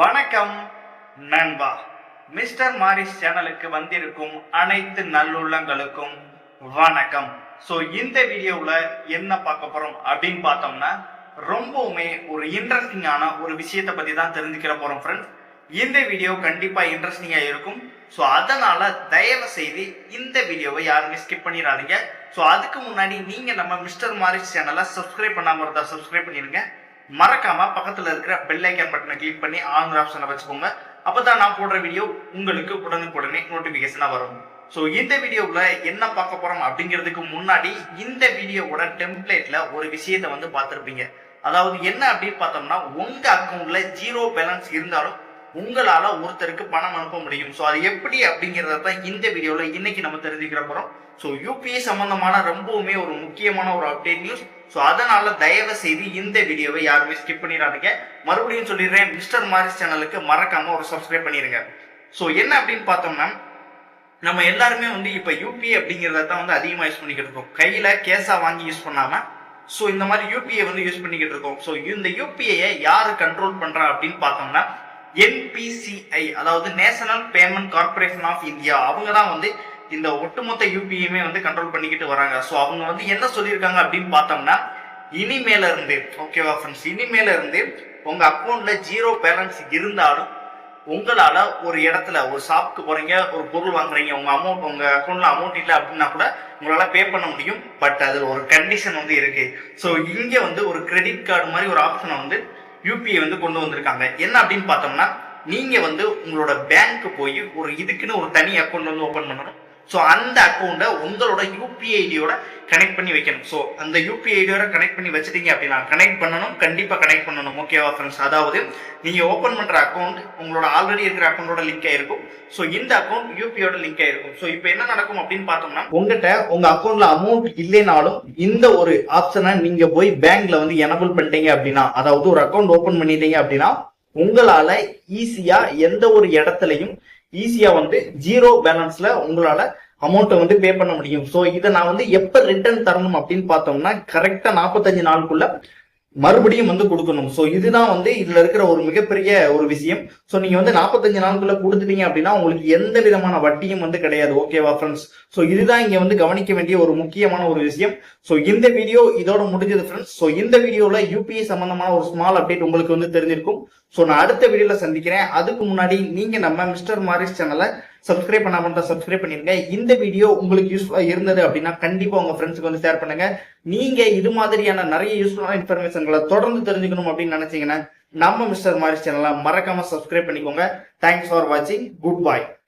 வணக்கம் நண்பா. Mister Maurice சேனலுக்கு வந்திருக்கும் அனைத்து நல்லுள்ளங்களுக்கும் வணக்கம். ஸோ இந்த வீடியோவில் என்ன பார்க்க போகிறோம் அப்படின்னு பார்த்தோம்னா ரொம்பவுமே ஒரு இன்ட்ரெஸ்டிங்கான ஒரு விஷயத்தை பற்றி தான் தெரிஞ்சுக்கிற போகிறோம் ஃப்ரெண்ட்ஸ் இந்த வீடியோ கண்டிப்பாக இன்ட்ரெஸ்டிங்காக இருக்கும். ஸோ அதனால் தயவு செய்து இந்த வீடியோவை யாருமே ஸ்கிப் பண்ணிடாதீங்க. ஸோ அதுக்கு முன்னாடி நீங்கள் நம்ம மிஸ்டர் மாரிஸ் சேனலை சப்ஸ்கிரைப் பண்ணாமல் இருந்தால் சப்ஸ்கிரைப் பண்ணிருங்க மறக்காம பக்கத்துல இருக்கிற பெல் ஐக்கான் பட்டனை கிளிக் பண்ணி ஆன் ஆப்ஷனை வச்சுக்கோங்க. அப்பதான் நான் போடுற வீடியோ உங்களுக்கு உடனுக்குடனே நோட்டிபிகேஷனா வரும். ஸோ இந்த வீடியோவில் என்ன பார்க்க போறோம் அப்படிங்கிறதுக்கு முன்னாடி இந்த வீடியோவோட டெம்ப்ளேட்ல ஒரு விஷயத்தை வந்து பார்த்துருப்பீங்க. அதாவது என்ன அப்படின்னு பார்த்தோம்னா உங்க அக்கௌண்ட்ல ஜீரோ பேலன்ஸ் இருந்தாலும் உங்களால ஒருத்தருக்கு பணம் அனுப்ப முடியும். ஸோ அது எப்படி அப்படிங்கிறத தான் இந்த வீடியோவில் இன்னைக்கு நம்ம தெரிஞ்சுக்கிற போகிறோம் ஸோ யூபிஐ சம்பந்தமான ரொம்பவுமே ஒரு முக்கியமான ஒரு அப்டேட் நியூஸ் ஸோ அதனால தயவு செய்து இந்த வீடியோவை யாருமே ஸ்கிப் பண்ணிடாதீங்க. மறுபடியும் சொல்லிடுறேன் மிஸ்டர் மாரிஸ் சேனலுக்கு மறக்காம ஒரு சப்ஸ்கிரைப் பண்ணிடுங்க ஸோ என்ன அப்படின்னு பார்த்தோம்னா நம்ம எல்லாருமே வந்து இப்போ யூபிஐ அப்படிங்கிறத தான் வந்து அதிகமாக யூஸ் பண்ணிக்கிட்டு இருக்கோம். கையில் கேஸாக வாங்கி யூஸ் பண்ணாமல் ஸோ இந்த மாதிரி யூபிஐ வந்து யூஸ் பண்ணிக்கிட்டு இருக்கோம். ஸோ இந்த யூபிஐயை யார் கண்ட்ரோல் பண்ணுறா அப்படின்னு பார்த்தோம்னா என்பிசிஐ அதாவது national payment corporation of India அவங்க தான் வந்து இந்த ஒட்டுமொத்த யூபியுமே வந்து கண்ட்ரோல் பண்ணிக்கிட்டு வராங்க. ஸோ அவங்க வந்து என்ன சொல்லியிருக்காங்க அப்படின்னு பார்த்தோம்னா இனிமேல இருந்து ஓகேவா ஃப்ரெண்ட்ஸ் இனிமேல இருந்து உங்க அக்கௌண்ட்ல ஜீரோ பேலன்ஸ் இருந்தாலும் உங்களால ஒரு இடத்துல ஒரு ஷாப்புக்கு போறீங்க ஒரு பொருள் வாங்குறீங்க உங்க அமௌண்ட் உங்க அக்கௌண்ட்ல அமௌண்ட் இல்லை அப்படின்னா கூட உங்களால பே பண்ண முடியும். பட் அதுல ஒரு கண்டிஷன் வந்து இருக்கு. ஸோ இங்க வந்து ஒரு கிரெடிட் கார்டு மாதிரி ஒரு ஆப்ஷனை வந்து யூபிஐ வந்து கொண்டு வந்திருக்காங்க. என்ன அப்படின்னு பார்த்தோம்னா நீங்க வந்து உங்களோட பேங்க் போய் ஒரு இதுக்குன்னு ஒரு தனி அக்கௌண்ட் வந்து ஓபன் பண்ணணும். ஸோ அந்த அக்கௌண்ட்டை உங்களோட யூபிஐ ஐடியோட கனெக்ட் பண்ணி வைக்கணும். ஸோ அந்த யூபிஐ ஐடியோட கனெக்ட் பண்ணி வச்சிட்டீங்க அப்படின்னா கனெக்ட் பண்ணணும் கண்டிப்பாக கனெக்ட் பண்ணணும். ஓகேவா ஃப்ரெண்ட்ஸ் அதாவது நீங்கள் ஓப்பன் பண்ணுற அக்கௌண்ட் உங்களோட ஆல்ரெடி இருக்கிற அக்கௌண்டோட லிங்க் ஆயிருக்கும். ஸோ இந்த அக்கௌண்ட் யூபிஐயோட லிங்க் ஆயிருக்கும். ஸோ இப்போ என்ன நடக்கும் அப்படின்னு பார்த்தோம்னா உங்ககிட்ட உங்க அக்கௌண்ட்ல அமௌண்ட் இல்லைனாலும் இந்த ஒரு ஆப்ஷனை நீங்க போய் பேங்க்ல வந்து எனபிள் பண்ணிட்டீங்க அப்படின்னா அதாவது ஒரு அக்கௌண்ட் ஓப்பன் பண்ணிட்டீங்க அப்படின்னா உங்களால ஈஸியா எந்த ஒரு இடத்துலையும் ஈஸியா வந்து ஜீரோ பேலன்ஸ்ல உங்களால அமௌண்ட்டை வந்து பே பண்ண முடியும். ஸோ இதை நான் வந்து எப்போ ரிட்டர்ன் தரணும் அப்படின்னு பார்த்தோம்னா கரெக்டாக நாற்பத்தஞ்சு நாளுக்குள்ள மறுபடியும் வந்து கொடுக்கணும். ஸோ இதுதான் வந்து இதில் இருக்கிற ஒரு மிகப்பெரிய ஒரு விஷயம். ஸோ நீங்கள் வந்து நாற்பத்தஞ்சு நாளுக்குள்ள கொடுத்துட்டீங்க அப்படின்னா உங்களுக்கு எந்த விதமான வட்டியும் வந்து கிடையாது. ஓகேவா ஃப்ரெண்ட்ஸ் ஸோ இதுதான் இங்கே வந்து கவனிக்க வேண்டிய ஒரு முக்கியமான ஒரு விஷயம். ஸோ இந்த வீடியோ இதோட முடிஞ்சது ஃப்ரெண்ட்ஸ் ஸோ இந்த வீடியோவில் யூபிஐ சம்பந்தமான ஒரு ஸ்மால் அப்டேட் உங்களுக்கு வந்து தெரிஞ்சிருக்கும். ஸோ நான் அடுத்த வீடியோவில் சந்திக்கிறேன். அதுக்கு முன்னாடி நீங்கள் நம்ம மிஸ்டர் மாரிஸ் சேனலை சப்ஸ்கிரைப் பண்ணாம இருந்தா சப்ஸ்கிரைப் பண்ணிருங்க. இந்த வீடியோ உங்களுக்கு யூஸ்ஃபுல்லா இருந்தது அப்படின்னா கண்டிப்பா உங்க ஃப்ரெண்ட்ஸ்க்கு வந்து ஷேர் பண்ணுங்க. நீங்க இது மாதிரியான நிறைய யூஸ்ஃபுல்லான இன்ஃபர்மேஷன்களை தொடர்ந்து தெரிஞ்சுக்கணும் அப்படின்னு நினைச்சீங்கன்னா நம்ம மிஸ்டர் மாரிஸ் சேனலை மறக்காம சப்ஸ்கிரைப் பண்ணிக்கோங்க. தேங்க்ஸ் ஃபார் வாட்சிங் குட் பாய்